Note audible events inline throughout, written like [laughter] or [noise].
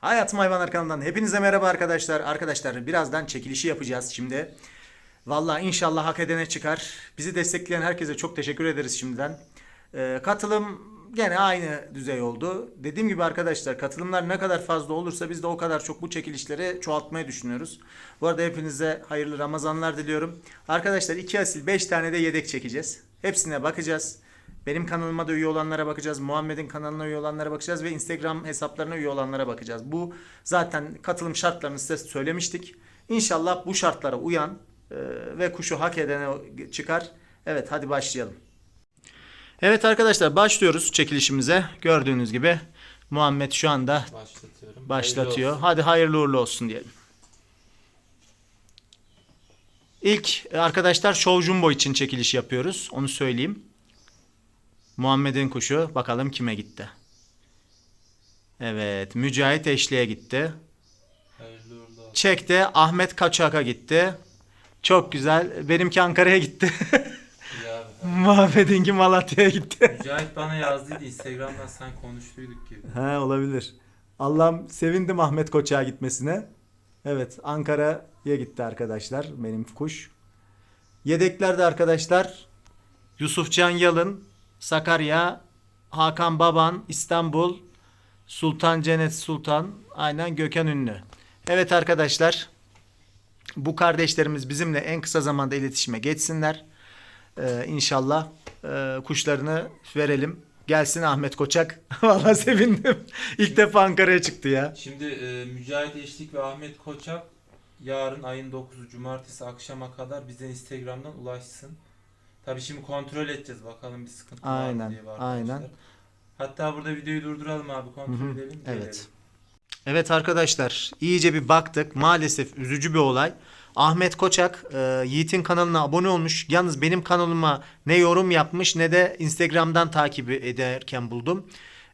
Hayatım Hayvanlar kanalından hepinize merhaba arkadaşlar. Arkadaşlar birazdan çekilişi yapacağız şimdi. Vallahi inşallah hak edene çıkar. Bizi destekleyen herkese çok teşekkür ederiz şimdiden. Ee, katılım gene aynı düzey oldu. Dediğim gibi arkadaşlar katılımlar ne kadar fazla olursa biz de o kadar çok bu çekilişleri çoğaltmayı düşünüyoruz. Bu arada hepinize hayırlı Ramazanlar diliyorum. Arkadaşlar iki asil 5 tane de yedek çekeceğiz. Hepsine bakacağız. Benim kanalıma da üye olanlara bakacağız. Muhammed'in kanalına üye olanlara bakacağız ve Instagram hesaplarına üye olanlara bakacağız. Bu zaten katılım şartlarını size söylemiştik. İnşallah bu şartlara uyan e, ve kuşu hak edene çıkar. Evet hadi başlayalım. Evet arkadaşlar başlıyoruz çekilişimize. Gördüğünüz gibi Muhammed şu anda Başlatıyorum. başlatıyor. Hayırlı. Hadi hayırlı uğurlu olsun diyelim. İlk e, arkadaşlar Show Jumbo için çekiliş yapıyoruz. Onu söyleyeyim. Muhammed'in kuşu bakalım kime gitti. Evet, Mücahit Eşli'ye gitti. Olsun. Çek'te Ahmet Kaçak'a gitti. Çok güzel. Benimki Ankara'ya gitti. [laughs] Muhammed'inki Malatya'ya gitti. Mücahit bana yazdıydı Instagram'dan sen konuştuyduk gibi. He olabilir. Allah'ım sevindim Ahmet Koçak'a gitmesine. Evet Ankara'ya gitti arkadaşlar benim kuş. Yedeklerde arkadaşlar Yusufcan Yalın, Sakarya, Hakan Baban, İstanbul, Sultan Cennet Sultan, aynen Gökhan Ünlü. Evet arkadaşlar bu kardeşlerimiz bizimle en kısa zamanda iletişime geçsinler. Ee, inşallah e, kuşlarını verelim. Gelsin Ahmet Koçak. [laughs] Vallahi sevindim. İlk defa Ankara'ya çıktı ya. Şimdi e, Mücahit Eşlik ve Ahmet Koçak yarın ayın 9'u cumartesi akşama kadar bize Instagram'dan ulaşsın. Tabii şimdi kontrol edeceğiz bakalım bir sıkıntı var Aynen, mı diye arkadaşlar. aynen. Hatta burada videoyu durduralım abi kontrol Hı hı, edelim. evet. gelelim. Evet arkadaşlar iyice bir baktık. Maalesef üzücü bir olay. Ahmet Koçak e, Yiğit'in kanalına abone olmuş. Yalnız benim kanalıma ne yorum yapmış ne de Instagram'dan takip ederken buldum.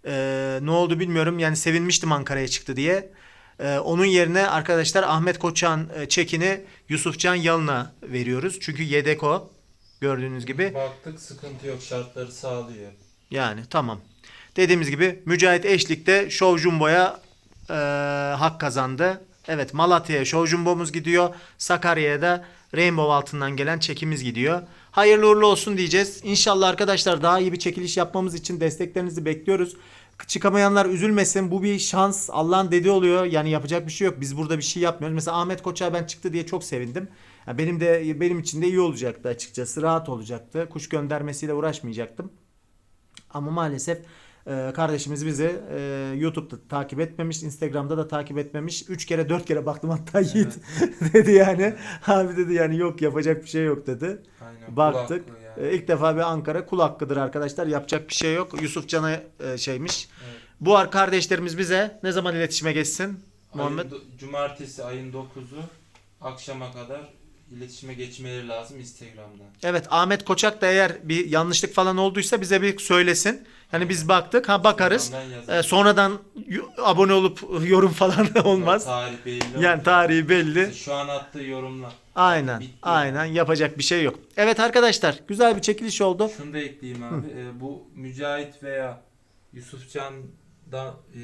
E, ne oldu bilmiyorum. Yani sevinmiştim Ankara'ya çıktı diye. E, onun yerine arkadaşlar Ahmet Koçak'ın e, çekini Yusufcan Yalın'a veriyoruz. Çünkü yedek o. Gördüğünüz gibi. Baktık sıkıntı yok şartları sağlıyor. Yani tamam. Dediğimiz gibi Mücahit Eşlik'te Show Jumbo'ya e, hak kazandı. Evet Malatya'ya Show Jumbo'muz gidiyor. Sakarya'ya da Rainbow altından gelen çekimiz gidiyor. Hayırlı uğurlu olsun diyeceğiz. İnşallah arkadaşlar daha iyi bir çekiliş yapmamız için desteklerinizi bekliyoruz. Çıkamayanlar üzülmesin. Bu bir şans. Allah'ın dediği oluyor. Yani yapacak bir şey yok. Biz burada bir şey yapmıyoruz. Mesela Ahmet Koç'a ben çıktı diye çok sevindim. Ya benim de benim için de iyi olacaktı açıkçası. Rahat olacaktı. Kuş göndermesiyle uğraşmayacaktım. Ama maalesef e, kardeşimiz bizi e, YouTube'da takip etmemiş, Instagram'da da takip etmemiş. Üç kere dört kere baktım hatta Yiğit [laughs] dedi yani. Abi dedi yani yok yapacak bir şey yok dedi. Aynen. Baktık. yani. E, ilk defa bir Ankara kul hakkıdır arkadaşlar. Yapacak bir şey yok. Yusuf Can'a e, şeymiş. Evet. Bu ar- kardeşlerimiz bize ne zaman iletişime geçsin? Muhammed. Ayın do- cumartesi ayın 9'u akşama kadar iletişime geçmeleri lazım Instagram'dan. Evet Ahmet Koçak da eğer bir yanlışlık falan olduysa bize bir söylesin. Yani biz baktık ha bakarız. Instagram'dan yazın. E, sonradan abone olup [laughs] yorum falan da olmaz. Tarih belli. Yani tarihi belli. Şu an attığı yorumlar. Aynen. Bitti. Aynen yapacak bir şey yok. Evet arkadaşlar güzel bir çekiliş oldu. Şunu da ekleyeyim abi. Ee, bu Mücahit veya Yusufcan da e,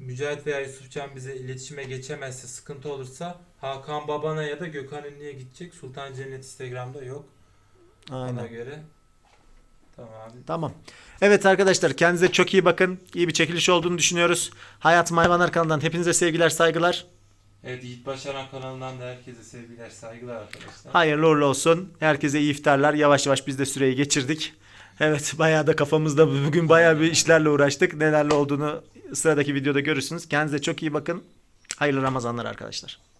Mücahit veya Yusufcan bize iletişime geçemezse sıkıntı olursa Hakan Babana ya da Gökhan Ünlü'ye gidecek. Sultan Cennet Instagram'da yok. Ona Aynen. göre. Tamam abi. Tamam. Evet arkadaşlar kendinize çok iyi bakın. İyi bir çekiliş olduğunu düşünüyoruz. Hayatım Hayvanlar kanalından hepinize sevgiler saygılar. Evet Yiğit Başaran kanalından da herkese sevgiler, saygılar arkadaşlar. Hayırlı uğurlu olsun. Herkese iyi iftarlar. Yavaş yavaş biz de süreyi geçirdik. Evet bayağı da kafamızda bugün bayağı bir işlerle uğraştık. Nelerle olduğunu sıradaki videoda görürsünüz. Kendinize çok iyi bakın. Hayırlı Ramazanlar arkadaşlar.